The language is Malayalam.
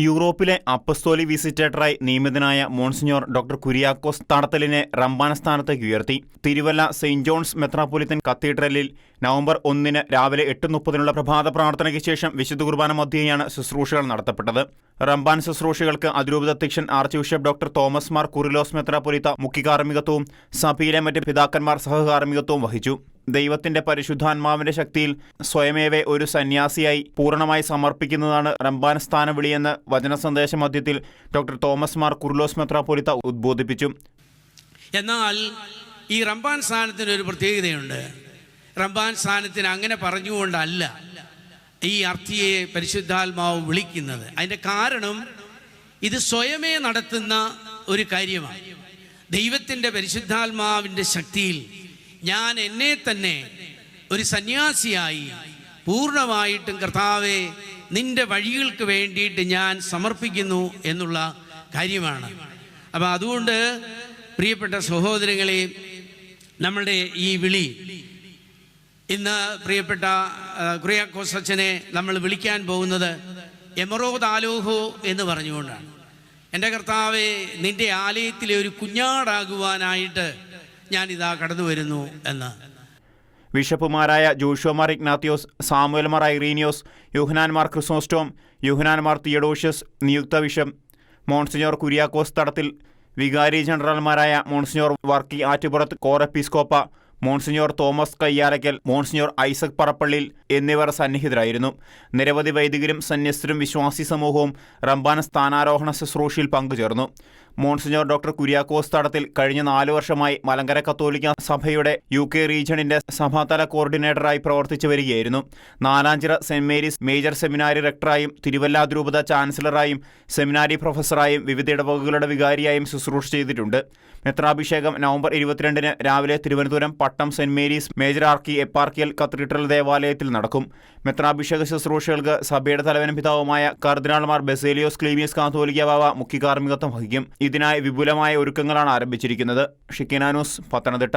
യൂറോപ്പിലെ അപ്പസ്തോലി വിസിറ്റേറ്ററായി നിയമിതനായ മോൺസിഞ്ഞോർ ഡോക്ടർ കുര്യാക്കോസ് തടത്തലിനെ റംബാൻ സ്ഥാനത്തേക്ക് ഉയർത്തി. തിരുവല്ല സെയിന്റ് ജോൺസ് മെത്രാപ്പൊലിത്തൻ കത്തീഡ്രലിൽ നവംബർ ഒന്നിന് രാവിലെ എട്ട് മുപ്പതിനുള്ള പ്രഭാത പ്രാർത്ഥനയ്ക്ക് ശേഷം വിശുദ്ധ കുർബാന മധ്യേയാണ് ശുശ്രൂഷകൾ നടത്തപ്പെട്ടത്. റംബാൻ ശുശ്രൂഷകൾക്ക് അതിരൂപതധ്യക്ഷൻ archbishop doctor Thomas Mar Kurilos മെത്രാപ്പൊലിത്ത മുഖ്യകാർമ്മികത്വവും സഭയിലെ മറ്റ് പിതാക്കന്മാർ സഹകാർമ്മികത്വവും വഹിച്ചു. ദൈവത്തിന്റെ പരിശുദ്ധാത്മാവിന്റെ ശക്തിയിൽ സ്വയമേവ ഒരു സന്യാസിയായി പൂർണമായി സമർപ്പിക്കുന്നതാണ് റംബാൻ സ്ഥാനവിളിയെന്ന് വചന സന്ദേശ മധ്യത്തിൽ ഡോക്ടർ തോമസ് മാർ കുർലോസ് മെത്രാപൊലിത്ത ഉദ്ബോധിപ്പിച്ചു. എന്നാൽ ഈ റംബാൻ സ്ഥാനത്തിന് ഒരു പ്രത്യേകതയുണ്ട്. റംബാൻ സ്ഥാനത്തിന് അങ്ങനെ പറഞ്ഞുകൊണ്ടല്ല ഈ അർത്ഥിയെ പരിശുദ്ധാത്മാവ് വിളിക്കുന്നത്. അതിന്റെ കാരണം ഇത് സ്വയമേ നടത്തുന്ന ഒരു കാര്യമാണ്. ദൈവത്തിന്റെ പരിശുദ്ധാത്മാവിന്റെ ശക്തിയിൽ ഞാൻ എന്നെ തന്നെ ഒരു സന്യാസിയായി പൂർണമായിട്ടും കർത്താവെ നിന്റെ വഴികൾക്ക് വേണ്ടിയിട്ട് ഞാൻ സമർപ്പിക്കുന്നു എന്നുള്ള കാര്യമാണ്. അപ്പം അതുകൊണ്ട് പ്രിയപ്പെട്ട സഹോദരങ്ങളെ നമ്മളുടെ ഈ വിളി ഇന്ന് പ്രിയപ്പെട്ട കുറിയാക്കോസ് നമ്മൾ വിളിക്കാൻ പോകുന്നത് എമറോ താലോഹോ എന്ന് പറഞ്ഞുകൊണ്ടാണ്. എന്റെ കർത്താവെ നിന്റെ ആലയത്തിലെ ഒരു കുഞ്ഞാടാകുവാനായിട്ട് ഞാനിതാ കടന്നു വരുന്നു എന്ന്. ബിഷപ്പുമാരായ Joshua Mar Ignatios Samuel Mar Irenios Yuhanon Mar Chrysostom Yuhanon Mar Theodosius നിയുക്ത ബിഷപ്പ് മോൺസിഞ്ഞോർ കുര്യാക്കോസ് തടത്തിൽ വികാരി ജനറൽമാരായ monsignor Varkey ആറ്റുപുറത്ത് Corepiscopa monsignor Thomas Kayyalakkal monsignor Isaac Parappallil എന്നിവർ സന്നിഹിതരായിരുന്നു. നിരവധി വൈദികരും സന്യസ്തരും വിശ്വാസി സമൂഹവും റംബാൻ സ്ഥാനാരോഹണ ശുശ്രൂഷയിൽ പങ്കുചേർന്നു. മോൺസിഞ്ഞോർ ഡോക്ടർ കുര്യാക്കോസ് തടത്തിൽ കഴിഞ്ഞ നാലു വർഷമായി മലങ്കര കത്തോലിക്ക സഭയുടെ യു കെ റീജിയണിന്റെ സഭാതല കോർഡിനേറ്ററായി പ്രവർത്തിച്ചു വരികയായിരുന്നു. Nalanchira saint Mary's major seminary റെക്ടറായും Thiruvalla ദ്രൂപത ചാൻസലറായും സെമിനാരി പ്രൊഫസറായും വിവിധ ഇടവകകളുടെ വികാരിയായും ശുശ്രൂഷ ചെയ്തിട്ടുണ്ട്. മെത്രാഭിഷേകം നവംബർ ഇരുപത്തിരണ്ടിന് രാവിലെ Thiruvananthapuram Pattom saint Mary's major archeparchial cathedral ദേവാലയത്തിൽ നടക്കും. മെത്രാഭിഷേക ശുശ്രൂഷകൾക്ക് സഭയുടെ തലവനും പിതാവുമായ കർദിനാൾമാർ ബസേലിയോസ് ക്ലീമിയസ് കാത്തോലിക്ക ബാവ മുഖ്യകാർമ്മികത്വം വഹിക്കും. ഇതിനായി വിപുലമായ ഒരുക്കങ്ങളാണ് ആരംഭിച്ചിരിക്കുന്നത്. ഷിക്കിനാനൂസ് പത്തനംതിട്ട.